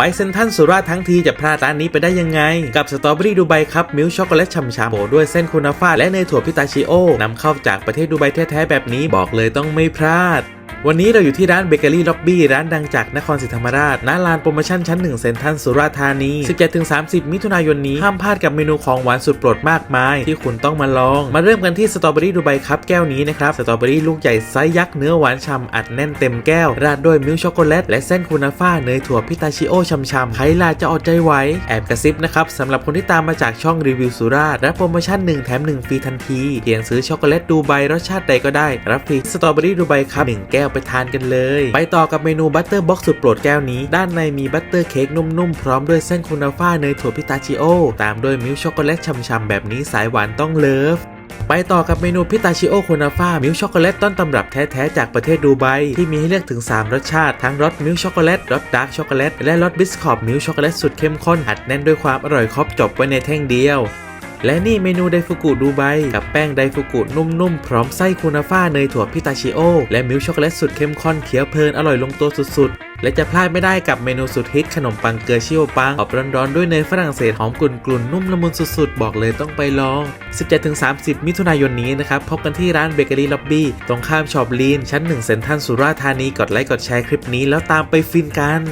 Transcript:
ไปเซนทันสุราทั้งทีจะพลาดร้านนี้ไปได้ยังไง กับสตรอเบอรี่ดูไบครับมิลช็อกโกแลตฉ่ำๆโบด้วยเส้นคูนาฟาและเนยถั่วพิตาชิโอนำเข้าจากประเทศดูไบแท้ๆแบบนี้บอกเลยต้องไม่พลาด วันนี้เราอยู่ที่ร้านเบเกอรี่ล็อบบี้ร้านดังจากนครศรีธรรมราชณลานโปรโมชั่นชั้น 1 เซ็นทรัลสุราษฎร์ธานี 17-30 มิถุนายนนี้ ห้ามพลาดกับเมนูของหวานสุดโปรดมากมาย ที่คุณต้องมาลอง มาเริ่มกันที่สตรอเบอรี่ดูไบครับแก้วนี้นะครับ สตรอเบอรี่ลูกใหญ่ไซส์ยักษ์เนื้อหวานฉ่ำอัดแน่นเต็มแก้ว ราดด้วยมิลค์ช็อกโกแลตและเส้นคูนาฟ่าเนยถั่วพิตาชิโอช่ำๆใครล่ะจะอดใจไหวแอบกระซิบนะครับสำหรับคนที่ตามมาจากช่องรีวิวสุราษฎร์รับโปรโมชั่น1แถม1ฟรีทันทีเพียงซื้อช็อกโกแลตดูไบรสชาติใดก็ได้รับฟรีสตรอเบอรี่ดูไบครับหนึ่งแก้วไปทานกันเลย ไปต่อกับเมนูบัตเตอร์บ็อกซ์สุดโปรดแก้วนี้ ด้านในมีบัตเตอร์เค้กนุ่มๆ พร้อมด้วยเส้นคูนาฟ่าเนยถั่วพิตาชิโอ ตามด้วยมิลช็อกโกแลตช่ำๆแบบนี้สายหวานต้องเลิฟไปต่อกับเมนูพิตาชิโอโคนาฟ่ามิลช็อกโกแลตต้นตำรับแท้ๆ จากประเทศดูไบที่มีให้เลือกถึง 3 รสชาติ ทั้งรสมิลช็อกโกแลตรสดาร์กช็อกโกแลตและรสบิสคอตมิลช็อกโกแลตสุดเข้มข้นอัดแน่นด้วยความอร่อยครบจบไว้ในแท่งเดียว และนี่เมนูไดฟุกุดูไบกับแป้งไดฟุกุนุ่มๆ พร้อมไส้คูนาฟ่าเนยถั่วพิตาชิโอ และมิลช็อกโกแลตสุดเข้มข้นเคี้ยวเพลินอร่อยลงตัวสุดๆ และจะพลาดไม่ได้กับเมนูสุดฮิตขนมปังเกลือชิโอปังอบร้อนๆ ด้วยเนยฝรั่งเศสหอมกลุ่นๆ นุ่มละมุนสุดๆ บอกเลยต้องไปลอง 17-30 มิถุนายนนี้นะครับ พบกันที่ร้านเบเกอรี่ล็อบบี้ตรงข้ามช็อปลีนชั้น1เซ็นทรัลสุราษฎร์ธานีกดไลค์กดแชร์คลิปนี้แล้วตามไปฟินกัน